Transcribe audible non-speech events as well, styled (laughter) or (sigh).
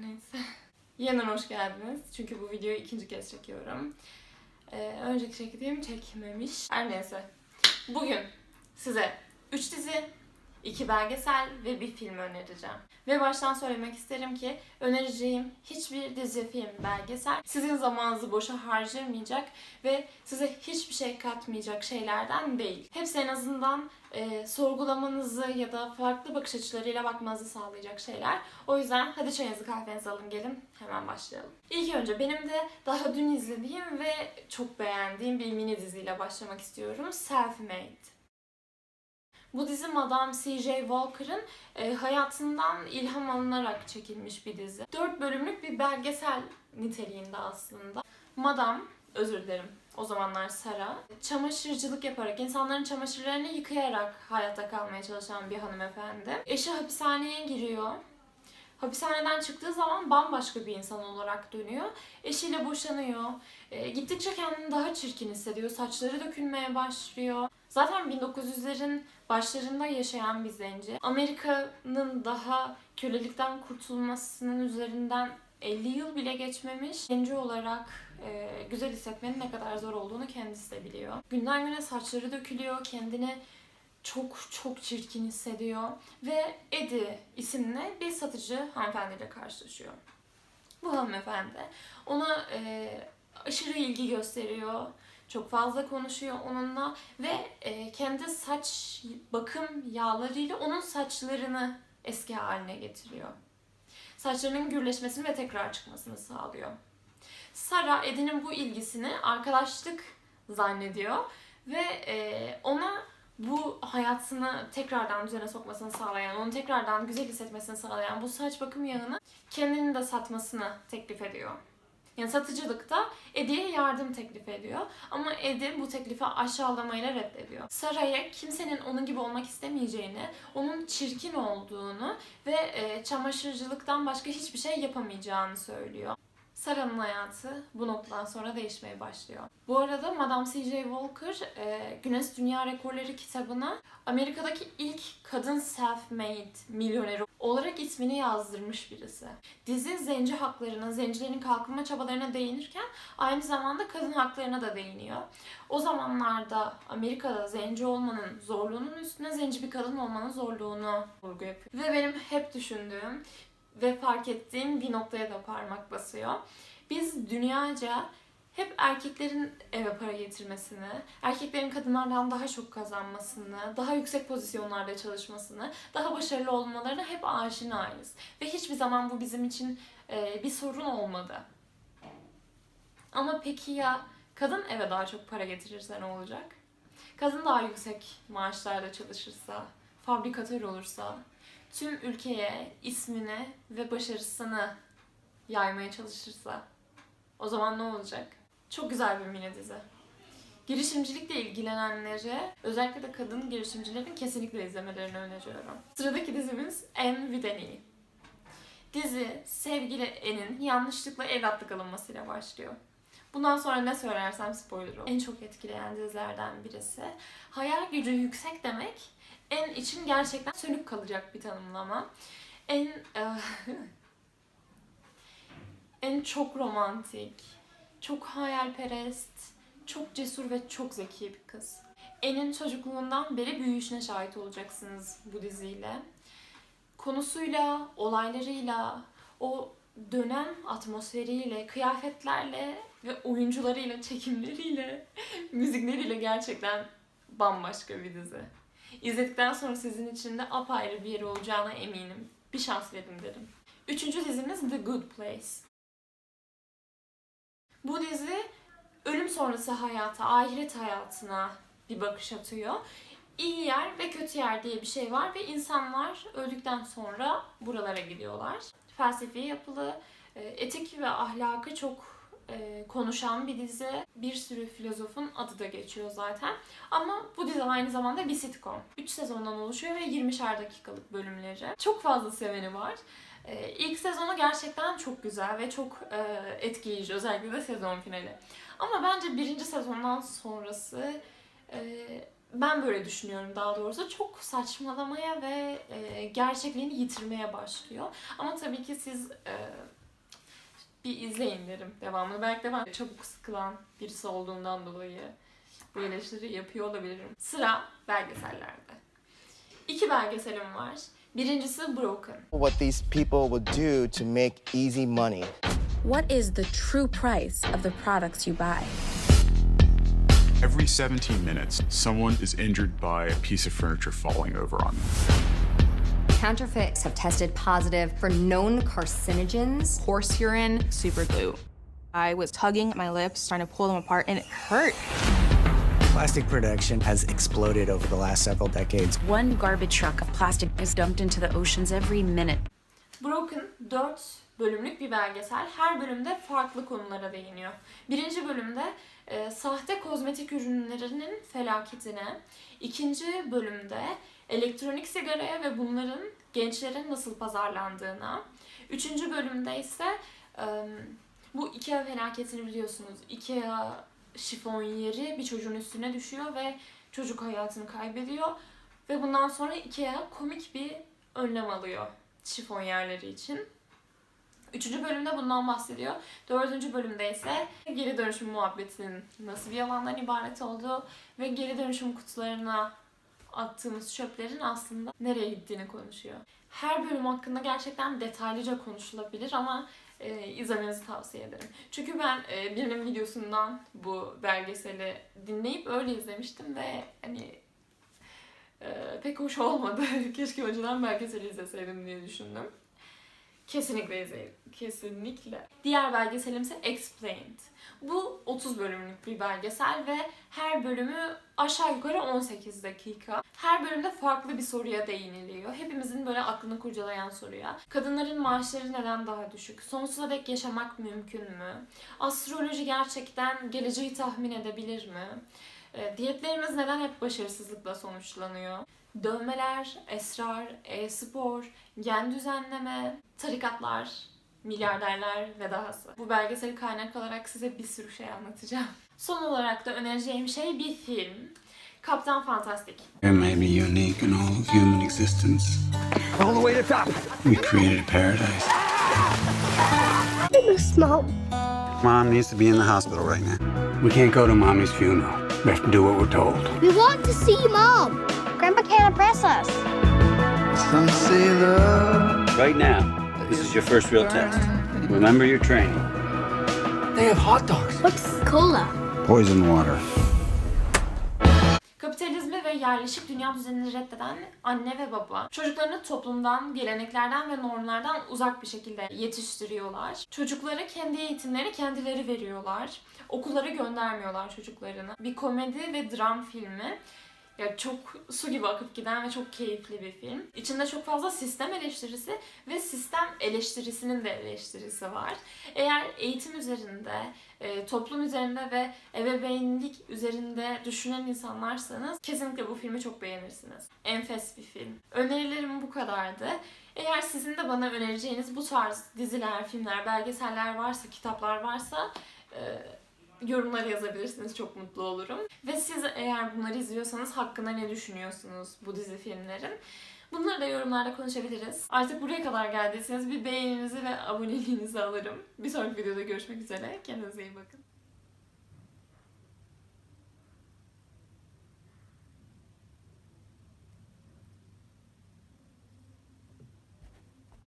Neyse. Yeniden hoş geldiniz. Çünkü bu videoyu ikinci kez çekiyorum. Ee, önceki çektiğim çekmemiş. Her neyse. Bugün size 3 dizi, 2 belgesel ve bir film önereceğim. Ve baştan söylemek isterim ki önereceğim hiçbir dizi, film, belgesel sizin zamanınızı boşa harcamayacak ve size hiçbir şey katmayacak şeylerden değil. Hepsi en azından e, sorgulamanızı ya da farklı bakış açılarıyla bakmanızı sağlayacak şeyler. O yüzden hadi çayınızı kahvenizi alın gelin hemen başlayalım. İlk önce benim de daha dün izlediğim ve çok beğendiğim bir mini diziyle başlamak istiyorum. Self-Made. Bu dizi Madame C.J. Walker'ın e, hayatından ilham alınarak çekilmiş bir dizi. 4 bölümlük bir belgesel niteliğinde aslında. Madame, özür dilerim o zamanlar Sara, çamaşırcılık yaparak, insanların çamaşırlarını yıkayarak hayatta kalmaya çalışan bir hanımefendi. Eşi hapishaneye giriyor. Hapishaneden çıktığı zaman bambaşka bir insan olarak dönüyor. Eşiyle boşanıyor. E, gittikçe kendini daha çirkin hissediyor. Saçları dökülmeye başlıyor. Zaten 1900'lerin başlarında yaşayan bir zenci. Amerika'nın daha kölelikten kurtulmasının üzerinden 50 yıl bile geçmemiş. Zenci olarak e, güzel hissetmenin ne kadar zor olduğunu kendisi de biliyor. Günden güne saçları dökülüyor, kendini çok çok çirkin hissediyor ve Eddie isimli bir satıcı hanımefendiyle karşılaşıyor. Bu hanımefendi ona e, aşırı ilgi gösteriyor, çok fazla konuşuyor onunla ve e, kendi saç bakım yağlarıyla onun saçlarını eski haline getiriyor. Saçlarının gürleşmesini ve tekrar çıkmasını sağlıyor. Sara Eddie'nin bu ilgisini arkadaşlık zannediyor ve e, ona bu hayatını tekrardan düzene sokmasını sağlayan, onu tekrardan güzel hissetmesini sağlayan bu saç bakım yağını kendini de satmasını teklif ediyor. Yani satıcılıkta Eddie'ye yardım teklif ediyor. Ama Eddie bu teklifi aşağılamayla reddediyor. Sara'ya kimsenin onun gibi olmak istemeyeceğini, onun çirkin olduğunu ve e, çamaşırcılıktan başka hiçbir şey yapamayacağını söylüyor. Sara'nın hayatı bu noktadan sonra değişmeye başlıyor. Bu arada Madame C.J. Walker e, Guinness Dünya Rekorları kitabına Amerika'daki ilk kadın self-made milyoneri olarak ismini yazdırmış birisi. Dizi zenci haklarına, zencilerin kalkınma çabalarına değinirken aynı zamanda kadın haklarına da değiniyor. O zamanlarda Amerika'da zenci olmanın zorluğunun üstüne zenci bir kadın olmanın zorluğunu vurgu yapıyor. Ve benim hep düşündüğüm ve fark ettiğim bir noktaya da parmak basıyor. Biz dünyaca hep erkeklerin eve para getirmesini, erkeklerin kadınlardan daha çok kazanmasını, daha yüksek pozisyonlarda çalışmasını, daha başarılı olmalarına hep aşinayız. Ve hiçbir zaman bu bizim için e, bir sorun olmadı. Ama peki ya kadın eve daha çok para getirirse ne olacak? Kadın daha yüksek maaşlarda çalışırsa, fabrikatör olursa, tüm ülkeye ismini ve başarısını yaymaya çalışırsa o zaman ne olacak? Çok güzel bir mini dizi. Girişimcilikle ilgilenenlere, özellikle de kadın girişimcilerin kesinlikle izlemelerini öneriyorum. Sıradaki dizimiz En Videni. Dizi sevgili En'in yanlışlıkla evlatlık alınmasıyla başlıyor. Bundan sonra ne söylersem spoiler olur. En çok etkileyen dizilerden birisi. Hayal gücü yüksek demek en için gerçekten sönük kalacak bir tanımlama. En e, (laughs) en çok romantik, çok hayalperest, çok cesur ve çok zeki bir kız. En'in çocukluğundan beri büyüyüşüne şahit olacaksınız bu diziyle. Konusuyla, olaylarıyla, o dönem atmosferiyle, kıyafetlerle ve oyuncularıyla, çekimleriyle, (laughs) müzikleriyle gerçekten bambaşka bir dizi. İzledikten sonra sizin için de apayrı bir yeri olacağına eminim. Bir şans verin derim. Üçüncü dizimiz The Good Place. Bu dizi ölüm sonrası hayata, ahiret hayatına bir bakış atıyor. İyi yer ve kötü yer diye bir şey var ve insanlar öldükten sonra buralara gidiyorlar. Felsefi yapılı, e, etik ve ahlakı çok e, konuşan bir dizi. Bir sürü filozofun adı da geçiyor zaten. Ama bu dizi aynı zamanda bir sitcom. 3 sezondan oluşuyor ve 20'şer dakikalık bölümleri. Çok fazla seveni var. Ee, ilk sezonu gerçekten çok güzel ve çok e, etkileyici. Özellikle de sezon finali. Ama bence birinci sezondan sonrası e, ben böyle düşünüyorum daha doğrusu. Çok saçmalamaya ve e, gerçekliğini yitirmeye başlıyor. Ama tabii ki siz e, bir izleyin derim devamını. Belki de ben çabuk sıkılan birisi olduğundan dolayı bu eleştiri yapıyor olabilirim. Sıra belgesellerde. İki belgeselim var. Birincisi Broken. what these people will do to make easy money. What is the true price of the products you buy? Every 17 minutes, someone is injured by a piece of furniture falling over on them. Counterfeits have tested positive for known carcinogens. horse urine, super glue. I was tugging at my lips, trying to pull them apart, and it hurt. Plastic production has exploded over the last several decades. One garbage truck of plastic is dumped into the oceans every minute. Broken 4 bölümlük bir belgesel. Her bölümde farklı konulara değiniyor. Birinci bölümde e, sahte kozmetik ürünlerinin felaketine, ikinci bölümde elektronik sigaraya ve bunların gençlere nasıl pazarlandığına, üçüncü bölümde ise e, bu Ikea felaketini biliyorsunuz. Ikea şifon yeri bir çocuğun üstüne düşüyor ve çocuk hayatını kaybediyor. Ve bundan sonra Ikea komik bir önlem alıyor şifon yerleri için. Üçüncü bölümde bundan bahsediyor. Dördüncü bölümde ise geri dönüşüm muhabbetinin nasıl bir yalandan ibaret olduğu ve geri dönüşüm kutularına attığımız çöplerin aslında nereye gittiğini konuşuyor. Her bölüm hakkında gerçekten detaylıca konuşulabilir ama e, izlemenizi tavsiye ederim. Çünkü ben e, birinin videosundan bu belgeseli dinleyip öyle izlemiştim ve hani e, pek hoş olmadı. (laughs) Keşke önceden belgeseli izleseydim diye düşündüm. Kesinlikle izleyin. Kesinlikle. Diğer belgeselim ise Explained. Bu 30 bölümlük bir belgesel ve her bölümü aşağı yukarı 18 dakika. Her bölümde farklı bir soruya değiniliyor. Hepimizin böyle aklını kurcalayan soruya. Kadınların maaşları neden daha düşük? Sonsuza dek yaşamak mümkün mü? Astroloji gerçekten geleceği tahmin edebilir mi? E, diyetlerimiz neden hep başarısızlıkla sonuçlanıyor? Dövmeler, esrar, e-spor, gen düzenleme, tarikatlar, milyarderler ve dahası. Bu belgeseli kaynak alarak size bir sürü şey anlatacağım. Son olarak da önereceğim şey bir film. Kaptan Fantastik. It may be unique in all of human existence. All the way to top. We created a paradise. Mom needs to be in the hospital right now. We can't go to mommy's funeral. We have to do what we're told. We want to see Mom. Grandpa can't impress us. Some say love. Right now, this is your first real test. Remember your training. They have hot dogs. What's cola? Poison water. Ve yerleşik dünya düzenini reddeden anne ve baba çocuklarını toplumdan, geleneklerden ve normlardan uzak bir şekilde yetiştiriyorlar. Çocuklara kendi eğitimlerini kendileri veriyorlar. Okullara göndermiyorlar çocuklarını. Bir komedi ve dram filmi. Ya çok su gibi akıp giden ve çok keyifli bir film. İçinde çok fazla sistem eleştirisi ve sistem eleştirisinin de eleştirisi var. Eğer eğitim üzerinde, e, toplum üzerinde ve ebeveynlik üzerinde düşünen insanlarsanız kesinlikle bu filmi çok beğenirsiniz. Enfes bir film. Önerilerim bu kadardı. Eğer sizin de bana önereceğiniz bu tarz diziler, filmler, belgeseller varsa, kitaplar varsa e, yorumlara yazabilirsiniz. Çok mutlu olurum. Ve siz eğer bunları izliyorsanız hakkında ne düşünüyorsunuz bu dizi filmlerin? Bunları da yorumlarda konuşabiliriz. Artık buraya kadar geldiyseniz bir beğeninizi ve aboneliğinizi alırım. Bir sonraki videoda görüşmek üzere. Kendinize iyi bakın.